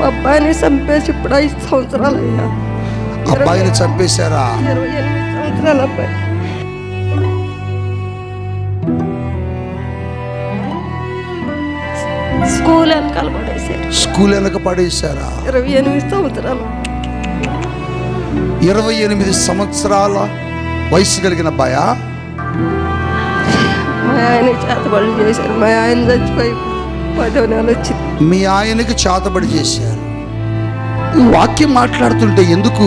మా అబ్బాయిని చంపేసి ఇప్పుడు ఐదు సంవత్సరాలు అయ్యా అబ్బాయిని చంపేశారా? ఇరవై ఎనిమిది సంవత్సరాల అబ్బాయి. స్కూల్ వెనకాల పడేశారు. స్కూల్ వెనక పడేశారా? ఇరవై ఎనిమిది సంవత్సరాలు. ఇరవై ఎనిమిది సంవత్సరాల వయసు కలిగిన అబ్బాయా? మా ఆయన చేతబడులు చేశారు. మా ఆయన చచ్చిపోయి వచ్చింది మీ ఆయనకి చేతబడి చేశారు. ఈ వాక్యం మాట్లాడుతుంటే ఎందుకు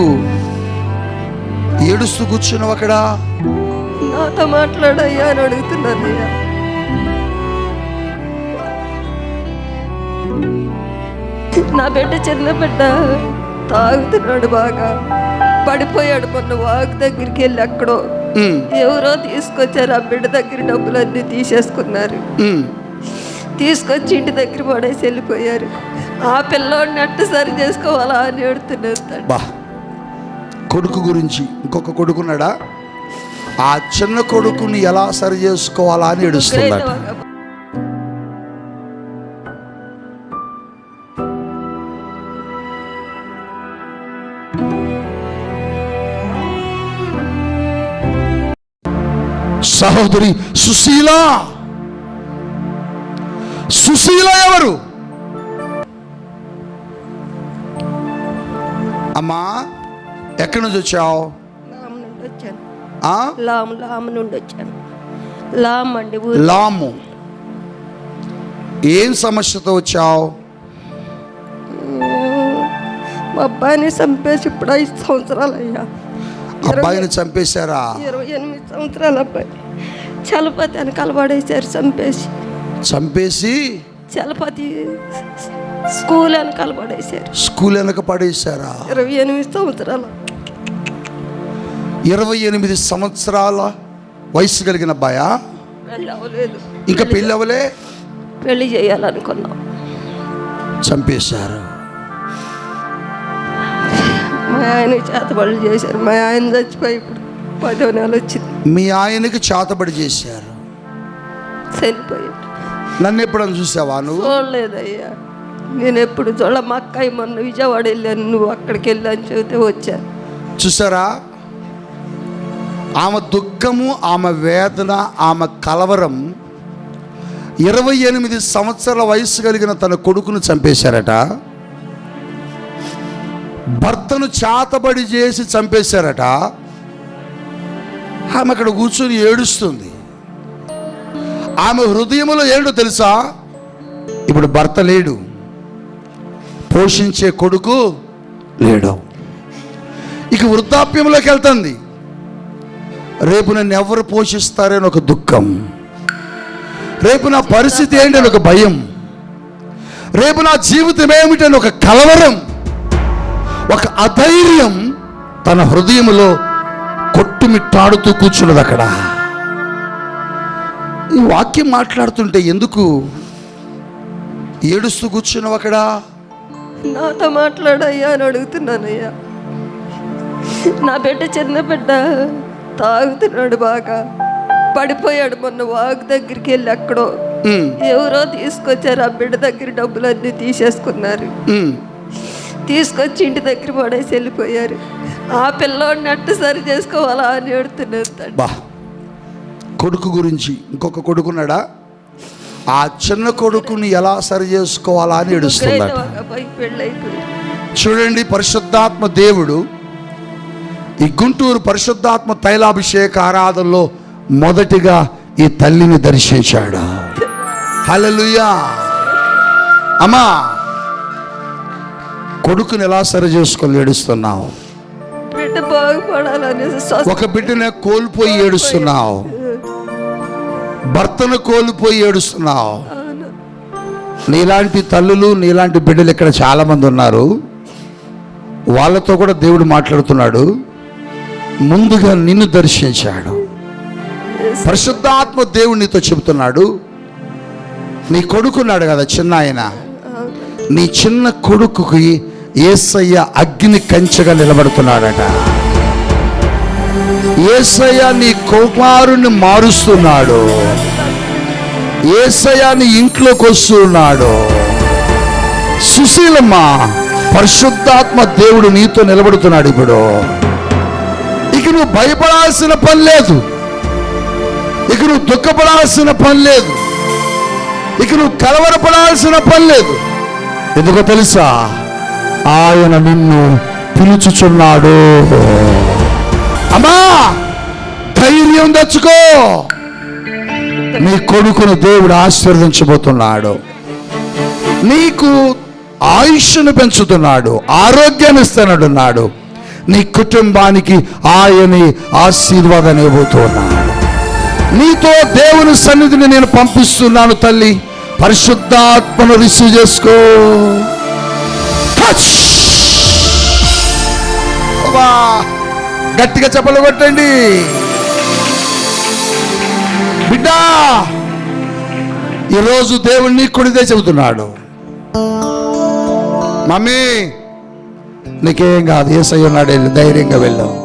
ఏడుస్తూ కూర్చున్నావు అక్కడ? నాతో మాట్లాడయ్యా అని అడుగుతున్నాను అయ్యా. నా బిడ్డ చిన్న బిడ్డ తాగుతున్నాడు బాగా. పడిపోయాడు మొన్న వాగు దగ్గరికి వెళ్ళి ఎక్కడో. ఉమ్, ఎవరో తీసుకొచ్చారు ఆ బిడ్డ దగ్గర డబ్బులన్నీ తీసేసుకున్నారు. తీసుకొచ్చి ఇంటి దగ్గర పడేసి వెళ్ళిపోయారు. ఆ పిల్లోడిని అట్ట సరి చేసుకోవాలా అని ఏడుతున్నారు. బా కొడుకు గురించి ఇంకొక కొడుకున్నాడా? ఆ చిన్న కొడుకుని ఎలా సరి చేసుకోవాలా అని ఏడుస్తున్నాడు సహోదరి సుశీల! సుశీల ఎవరు? అమ్మా ఎక్కడి నుంచి వచ్చావు? లామ్ వచ్చాను? లామ్ లామ్ నుండి వచ్చాను. లామ్ అండి ఊరు. లాము. ఏం సమస్యతో వచ్చావు? మా అబ్బాయిని చంపేసి ఇప్పుడు ఐదు సంవత్సరాలు అయ్యా అబ్బాయిని చంపేశారా? ఇరవై ఎనిమిది సంవత్సరాల అబ్బాయి. చలపతి వెనకాల పడేశారు చంపేసి. చంపేసి చలపతి స్కూల్ వెనకాల పడేశారు. స్కూల్ వెనక పడేశారా? ఇరవై ఎనిమిది సంవత్సరాలు. ఇరవై ఎనిమిది సంవత్సరాల వయసు కలిగిన అబ్బాయా? అవ్వలేదు. ఇంకా పెళ్ళి అవ్వలే? పెళ్ళి చేయాలనుకున్నాం. చంపేశారు. మా ఆయన చేతబడులు చేశారు. మా ఆయన చచ్చిపోయి ఇప్పుడు పదో నెల వచ్చింది. మీ ఆయనకి చేతబడి చేశారు. చనిపోయాడు. నన్ను ఎప్పుడన్నా చూసావా నువ్వు? చూడలేదయ్యా. నేను ఎప్పుడు చూడ మా అక్కయ్య మొన్న విజయవాడ వెళ్ళాను. నువ్వు అక్కడికి వెళ్ళని చెబితే వచ్చాను చూసారా? ఆమె దుఃఖము ఆమె వేదన ఆమె కలవరం ఇరవై ఎనిమిది సంవత్సరాల వయసు కలిగిన తన కొడుకును చంపేశారట. భర్తను చాతబడి చేసి చంపేశారట. ఆమె అక్కడ కూర్చొని ఏడుస్తుంది. ఆమె హృదయంలో ఏడు తెలుసా? ఇప్పుడు భర్త లేడు. పోషించే కొడుకు లేడు. ఇక వృద్ధాప్యంలోకి వెళ్తుంది. రేపు నన్ను ఎవరు పోషిస్తారని ఒక దుఃఖం. రేపు నా పరిస్థితి ఏంటని ఒక భయం. రేపు నా జీవితం ఏమిటని ఒక కలవరం. ఒక అధైర్యం తన హృదయంలో కొట్టుమిట్టాడుతూ కూర్చున్నది అక్కడ. ఈ వాక్యం మాట్లాడుతుంటే ఎందుకు ఏడుస్తూ కూర్చున్నావు అక్కడ? నాతో మాట్లాడయ్యా అని అడుగుతున్నానయ్యా. నా బిడ్డ చిన్న బిడ్డ తాగుతున్నాడు బాగా. పడిపోయాడు మొన్న వాగు దగ్గరికి వెళ్ళి ఎక్కడో. ఎవరో తీసుకొచ్చారు ఆ బిడ్డ దగ్గర డబ్బులన్నీ తీసేసుకున్నారు. ఉమ్. తీసుకొచ్చి ఇంటి దగ్గర పడేసి వెళ్ళిపోయారు. ఆ పిల్లోడిని అట్ట సరి చేసుకోవాలా అని ఏడుతున్నారు కొడుకు గురించి ఇంకొక కొడుకున్నాడా? ఆ చిన్న కొడుకుని ఎలా సరి చేసుకోవాలా అని ఏడుస్తున్నాడు చూడండి పరిశుద్ధాత్మ దేవుడు ఈ గుంటూరు పరిశుద్ధాత్మ తైలాభిషేక ఆరాధనలో మొదటిగా ఈ తల్లిని దర్శించాడు. హల్లెలూయా! అమ్మా! కొడుకుని ఎలా సరి చేసుకొని ఏడుస్తున్నావు? ఒక బిడ్డనే కోల్పోయి ఏడుస్తున్నావు. భర్తను కోల్పోయి ఏడుస్తున్నావు. నీలాంటి తల్లులు నీలాంటి బిడ్డలు ఇక్కడ చాలా మంది ఉన్నారు. వాళ్ళతో కూడా దేవుడు మాట్లాడుతున్నాడు. ముందుగా నిన్ను దర్శించాడు. పరిశుద్ధాత్మ దేవుడు నీతో చెబుతున్నాడు. నీ కొడుకున్నాడు కదా చిన్న ఆయన నీ చిన్న కొడుకుకి ఏసయ్య అగ్ని కంచెగా నిలబడుతున్నాడట. ఏసయ నీ కుమారుని మారుస్తున్నాడు. ఏసయ నీ ఇంట్లోకి వస్తున్నాడు. సుశీలమ్మ పరిశుద్ధాత్మ దేవుడు నీతో నిలబడుతున్నాడు ఇప్పుడు. ఇక నువ్వు భయపడాల్సిన పని లేదు. ఇక నువ్వు దుఃఖపడాల్సిన పని లేదు. ఇక నువ్వు కలవరపడాల్సిన పని లేదు. ఎందుకో తెలుసా? ఆయన నిన్ను పిలుచుచున్నాడు. అమ్మా ధైర్యం తెచ్చుకో. నీ కొడుకును దేవుడు ఆశీర్వదించబోతున్నాడు. నీకు ఆయుష్ను పెంచుతున్నాడు ఆరోగ్యాన్ని ఇస్తానడున్నాడు నీ కుటుంబానికి ఆయని ఆశీర్వాదం ఇవ్వబోతున్నాడు. నీతో దేవుని సన్నిధిని నేను పంపిస్తున్నాను తల్లి. పరిశుద్ధాత్మను రిసీవ్ చేసుకో. గట్టిగా చెప్పలు కొట్టండి. బిడ్డా ఈరోజు దేవుణ్ణి కొడితే చెబుతున్నాడు. మమ్మీ నీకేం కాదు ఏసై ఉన్నాడు ధైర్యంగా వెళ్ళావు